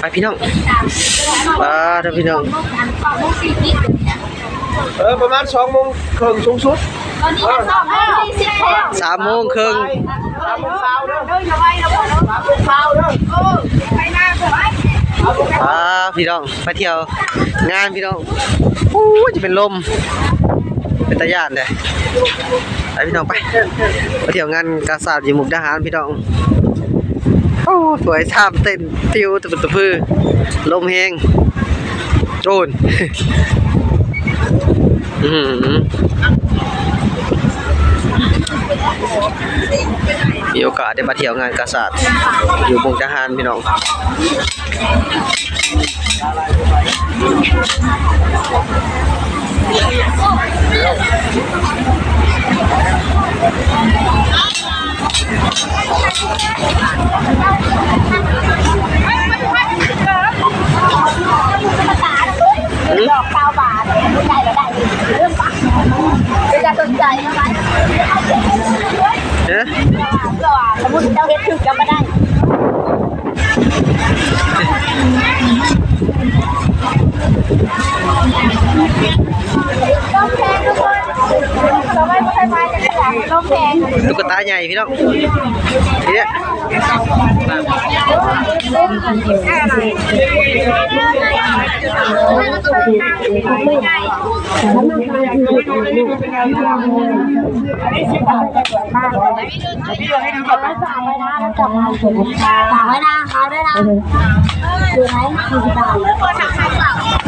ไปพี่น้องอ่าเด้อพี่น้อง เออประมาณสองโมงครึ่งสูงสุดตอนนี้จะสอบให้สี่สิบแล้วสามโมงครึ่งสามโมงเช้าเด้อเด้ออย่าไว้นะพ่อเด้อสามโมงเช้าเด้อเออไปหน้าเถอะไว้อ่าพี่น้องไปเที่ยวงานพี่น้องอู้จะเป็นลม เป็นตาย่านเลยไปพี่น้องไปไปเที่ยวงานกาซาดอยู่มุกดาหารพี่น้อง โอ้สวยชามเต้นติวตะปุตะพือลมแหงโจนอือหือมีโอกาสได้มาเที่ยวงานกาซาดอยู่มุกดาหารพี่น้อง ดอกเก้าบาทได้แล้วได้เรื่องปะจะสนใจไหมเอ๊ะก็ว่าสมมติเจ้าเฮ็ดถึงจะมาได้ ตุ๊กตาใหญ่พี่น้องทีเนี้ยฝากไว้นะแล้วกลับมาฝากไว้นะเขาด้วยนะดูไหมสี่สิบบาทคนทำให้เปล่าดู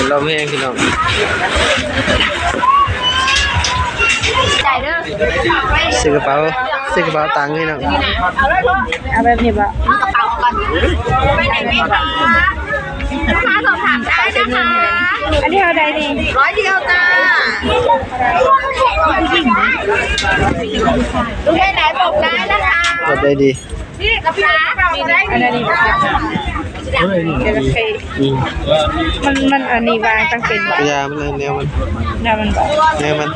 ดี๋ยวเราไม่เองพี่น้องจ่ายเด้อซื้อกระเป๋าซื้อกระเป๋าตังค์ให้น้องเอาเลยพ่อเอาแบบนี้ปะเอากระเป๋าก่อนไปไหนไหมคะลูกค้าสอบถามได้นะคะอันนี้เอาใดดีร้อยเดียวจ้าลูกได้ไหนบอกได้นะคะกดได้ดีนี่กระเป๋ามีได้อันนี้เดี๋ยวจะไปอื มมันมันอันนี้วางตั้งเป็นแบบกระยามันเลยแนวมันแนวมันแบบแนวมัน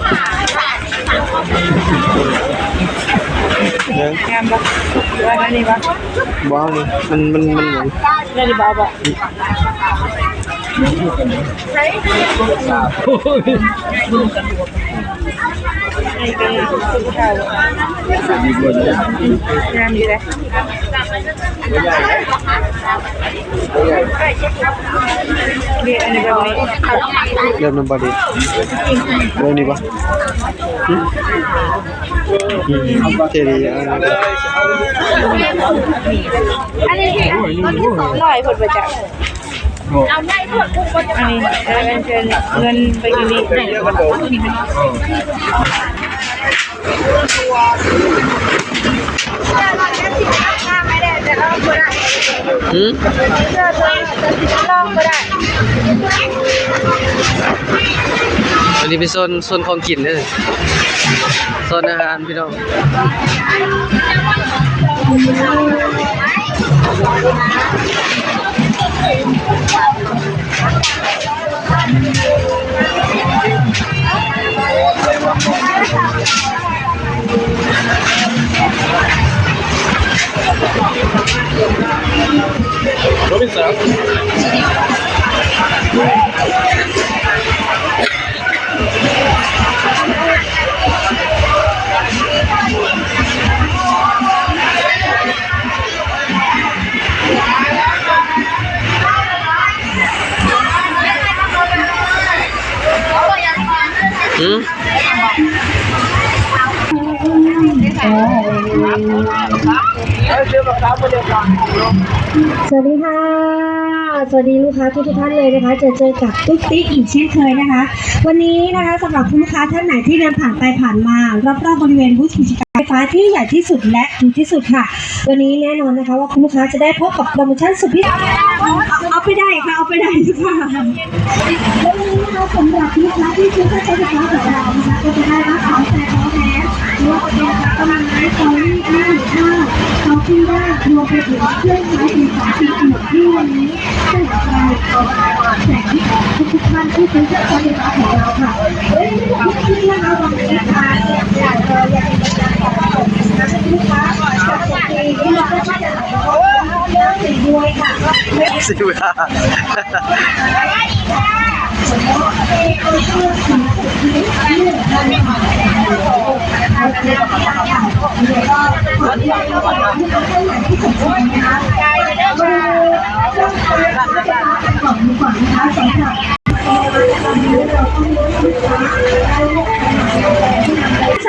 เนื้องามปะหรือว่าอันนี้ปะบ้าวนี่มันมันมันเหมือนอันนี้บ้าปะ เป็นสุดข้าวงามอยู่เลยเดี๋ยวอันนี้แบบนี้เริ่มมันบอดีเริ่มดีปะเท่ดียอันนี้ร้อยผลประจักษ์ เอาได้ทั้งหมดทุกคนอันนี้แล้วเป็นเชิญเงินไปกินนี่ไม่ได้จะเอาไม่ได้อืมเจอตัวจะลองไม่ได้อันนี้เป็นโซนโซนของกินเลยโซนอาหารพี่น้อง อืมเจอกับ สวัสดีค่ะ สวัสดีลูกค้าทุกท่านเลยนะคะเจอเจอกับตุ๊กติ๊กอีกเช่นเคยนะคะ วันนี้นะคะสำหรับคุณลูกค้าท่านไหนที่เดินผ่านไปผ่านมารอบๆบริเวณบูธกิจการไฟฟ้าที่ใหญ่ที่สุดและดีที่สุดค่ะ วันนี้แน่นอนนะคะ ว่าคุณลูกค้าจะได้พบกับโปรโมชั่นสุดพิเศษเอาไปได้ค่ะเอาไปได้ค่ะวันนี้นะคะสำหรับลูกค้าที่ซื้อเครื่องใช้ไฟฟ้ากับเรานะคะก็จะได้รับของแจกของแถม วมเป็นกำลังไม้โซลี่ห้าหรือห้าเขาที่ได้รวมไปถึงเครื่องใช้ไฟฟ้าปีหนึ่งที่วันนี้ได้รับการเอามาแจกทุกท่านที่ซื้อเครื่องใช้ไฟฟ้าของเราค่ะเฮ้ยที่นะคะวันนี้นะคะอยากจะอยากจะอยากจะขอบคุณนะคะลูกค้าจากสตีที่เราก็จะเลือกสีด้วยค่ะสิว่า ช่า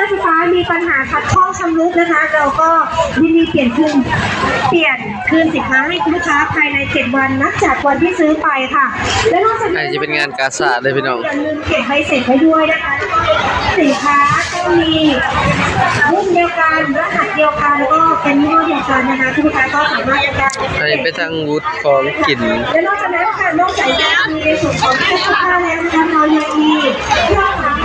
งไฟฟ้ามีปัญหาขัดข้องชำรุดนะคะ เราก็ยินดีเปลี่ยนคืนเปลี่ยน คืนสินค้าให้คุณลูกค้าภายใน 7 วันนับจากวันที่ซื้อไปค่ะ และนอกจากอันนี้นี้จะเป็นงานกาซาดเลยพี่น้องอย่าลืมเก็บใบเสร็จไว้ด้วยนะคะสินค้าก็มีรุ่นเดียวกันรหัสเดียวกันแล้วก็เป็นยี่ห้อเดียวกันนะคะคุณลูกค้าก็สามารถจะได้อันนี้เป็นทางวุฒิของกินและนอกจากนั้นค่ะนอกจากจะมีในส่วนของเสื้อผ้าแล้วนะคะเรายังมีเครื่องหมาย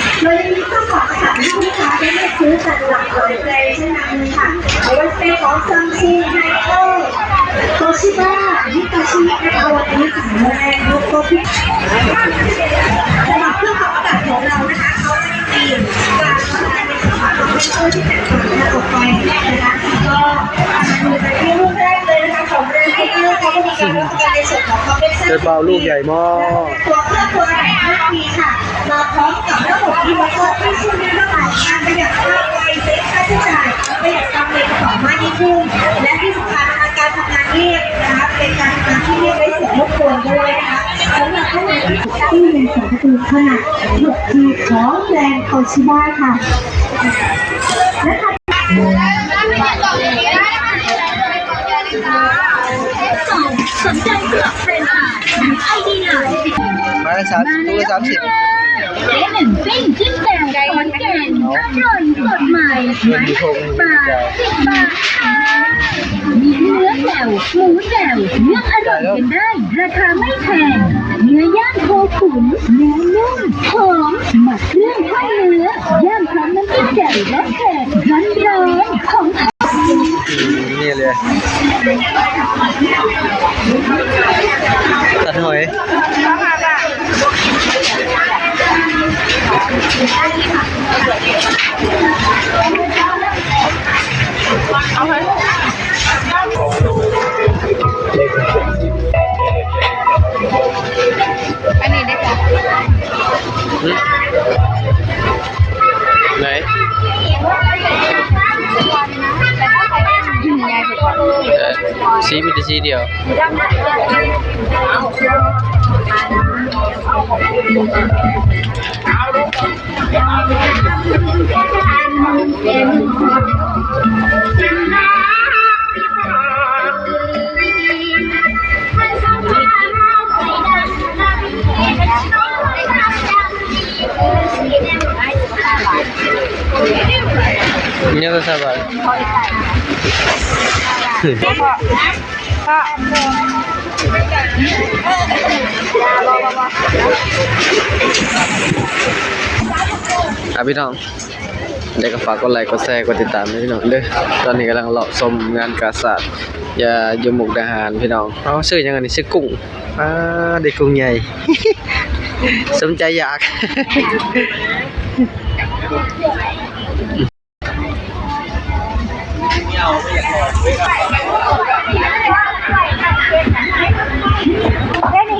เรายังมีเครื่องหมายค่ะที่ลูกค้าได้เลือกซื้อจากหลากหลายแบรนด์เช่นนั้นค่ะไม่ว่าจะเป็นของซัมซุงไฮโอโตชิบ้าฮิตาชินะคะวันนี้สามแบรนด์ยกตัวที่สำหรับเครื่องปรับอากาศของเรานะคะเขาจะมีการทำงานในส่วนของคอมพิวเตอร์ที่แตกต่างกันออกไปนะคะก็มาดูกันที่รุ่นแรกเลยนะคะของแบรนด์ไฮโอเขาก็มีการรับประกันในส่วนของคอมเพรสเซอร์เบาลูกใหญ่มากตัวเครื่องตัวไหนห้าปีค่ะ อีเวอร์เตอร์ที่ช่วยในเรื่องของการประหยัดค่าไฟเซฟค่าใช้จ่ายประหยัดตังค์ในกระเป๋ามากยิ่งขึ้นและที่สำคัญนะคะการทำงานเรียบนะคะเป็นการทำงานที่เรียบไร้เสียงรบกวนด้วยนะคะสำหรับท่านไหนที่เป็นสายประตูขนาด6ขีดของแบรนด์โตชิบ้าค่ะและถัดสนใจเผือกเฟรนช์ฟรายไอเดียมาสามตัวละสามสิบ เจ๊หนึ่งปิ้งจิ้มแกงขอนแก่นอร่อยสดใหม่ไม้ละสิบบาทสิบบาทค่ะมีเนื้อแจ่วหมูแจ่วเลือกอร่อยกันได้ ราคาไม่แพงเนื้อย่างโคขุนเนื้อนุ่มหอมหมักเครื่องข้าวเนื้อย่างพร้อมน้ำจิ้มแจ่วและแขกร้อนร้อนๆของนี่เลยตัดหอย อันนี้ได้จ้ะหึไหนอืมยายถูกกว่าเออสีมีแต่สีเดียว เนี่ยก็ส บายก็ก็อะพี่น้องเดี๋ยวก็ฝากกดไลค์กดแชร์กดติดตามให้พี่น้องเด้อตอนนี้กำลังเลาะชมงานกาศาสตร์อย่าอยู่มุกดาหารพี่น้องเอาซื้อยังไงนี่ซื้อกุ้งอ่าเด็กกุ้งใหญ่ สมใจอยากแค่นี้แค่กล้วยหอ